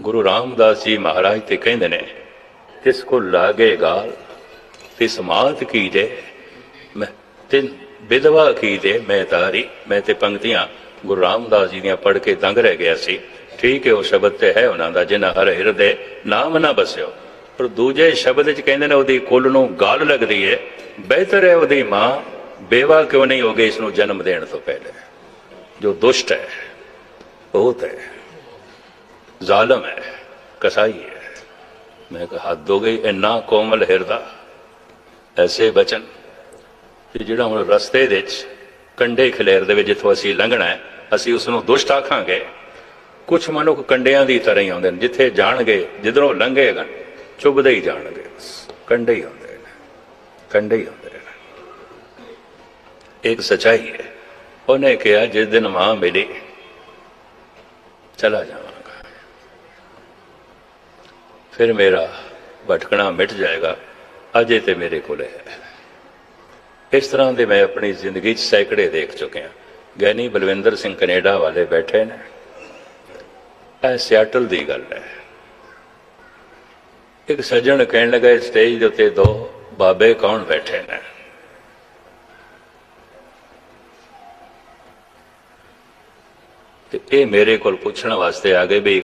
ਗੁਰੂ ਰਾਮਦਾਸ ਜੀ ਮਹਾਰਾਜ ਤੇ ਕਹਿੰਦੇ ਨੇ, ਤਿਸ ਕੋ ਲਾਗੇ ਗਾਲ, ਤਿਸ ਮਾਤ ਕੀ ਦੇ, ਮੈਂ ਤਿਨ ਵਿਧਵਾ ਕੀ ਦੇ, ਮੈਂ ਤਾਰੀ, ਮੈਂ ਤੇ ਪੰਕਤੀਆਂ ਗੁਰੂ ਰਾਮਦਾਸ ਜੀ ਦੀਆਂ ਪੜ੍ਹ ਕੇ ਦੰਗ ਰਹਿ ਗਿਆ ਸੀ। ਠੀਕ ਹੈ, ਉਹ ਸ਼ਬਦ ਤੇ ਹੈ ਉਹਨਾਂ ਦਾ, ਜਿਨ੍ਹਾਂ ਹਰ ਹਿਰਦੇ ਨਾਮ ਨਾ ਬਸਿਓ। ਪਰ ਦੂਜੇ ਸ਼ਬਦ ਵਿੱਚ ਕਹਿੰਦੇ ਨੇ, ਉਹਦੀ ਕੁੱਲ ਨੂੰ ਗਾਲ ਲੱਗਦੀ ਹੈ ਬਿਹਤਰ ਹੈ ਉਹਦੀ ਮਾਂ, ਬੇਵਾ ਕਿਉਂ ਨਹੀਂ ਹੋ ਗਈ ਇਸ ਨੂੰ ਜਨਮ ਦੇਣ ਤੋਂ ਪਹਿਲੇ। ਜੋ ਦੁਸ਼ਟ ਹੈ ਬਹੁਤ ਹੈ। ਜ਼ਾਲਮ ਹੈ, ਕਸਾਈ ਹੈ। ਮੈਂ ਕਿਹਾ, ਹੱਦ ਹੋ ਗਈ, ਇੰਨਾ ਕੋਮਲ ਹਿਰਦਾ। ਐਸੇ ਬਚਨ ਕਿ ਜਿਹੜਾ ਹੁਣ ਰਸਤੇ ਦੇ ਵਿੱਚ ਕੰਡੇ ਖਲੇਰ ਦੇ ਵਿੱਚ ਜਿੱਥੋਂ ਅਸੀਂ ਲੰਘਣਾ ਹੈ, ਅਸੀਂ ਉਸ ਨੂੰ ਦੁਸ਼ਟ ਆਖਾਂਗੇ। ਕੁਝ ਮਨੁੱਖ ਕੰਡਿਆਂ ਦੀ ਤਰ੍ਹਾਂ ਹੀ ਆਉਂਦੇ ਨੇ, ਜਿੱਥੇ ਜਾਣਗੇ, ਜਿੱਧਰੋਂ ਲੰਘੇਗਾ ਚੁੱਭਦੇ ਹੀ ਜਾਣਗੇ, ਬਸ ਕੰਡੇ ਹੀ ਆਉਂਦੇ ਨੇ ਕੰਡੇ ਹੀ ਆਉਂਦੇ ਨੇ। ਇੱਕ ਸਚਾਈ ਹੈ, ਉਹਨੇ ਕਿਹਾ, ਜਿਸ ਦਿਨ ਮਾਂ ਮਿਲੀ, ਚਲਾ ਜਾਵਾਂਗਾ। ਫਿਰ ਮੇਰਾ ਭਟਕਣਾ ਮਿਟ ਜਾਏਗਾ, ਅਜੇ ਤੇ ਮੇਰੇ ਕੋਲ ਹੈ। ਇਸ ਤਰ੍ਹਾਂ ਦੇ ਮੈਂ ਆਪਣੀ ਜ਼ਿੰਦਗੀ 'ਚ ਸੈਂਕੜੇ ਦੇਖ ਚੁੱਕਿਆ ਗਿਆਨੀ ਬਲਵਿੰਦਰ ਸਿੰਘ ਕੈਨੇਡਾ ਵਾਲੇ ਬੈਠੇ ਨੇ। ਇਹ ਸਿਆਟਲ ਦੀ ਗੱਲ ਹੈ। ਇੱਕ ਸੱਜਣ ਕਹਿਣ ਲੱਗਾ ਸਟੇਜ ਦੇ ਉੱਤੇ ਦੋ ਬਾਬੇ ਕੌਣ ਬੈਠੇ ਨੇ? ਤੇ ਇਹ ਮੇਰੇ ਕੋਲ ਪੁੱਛਣ ਵਾਸਤੇ ਆ ਗਏ ਵੀ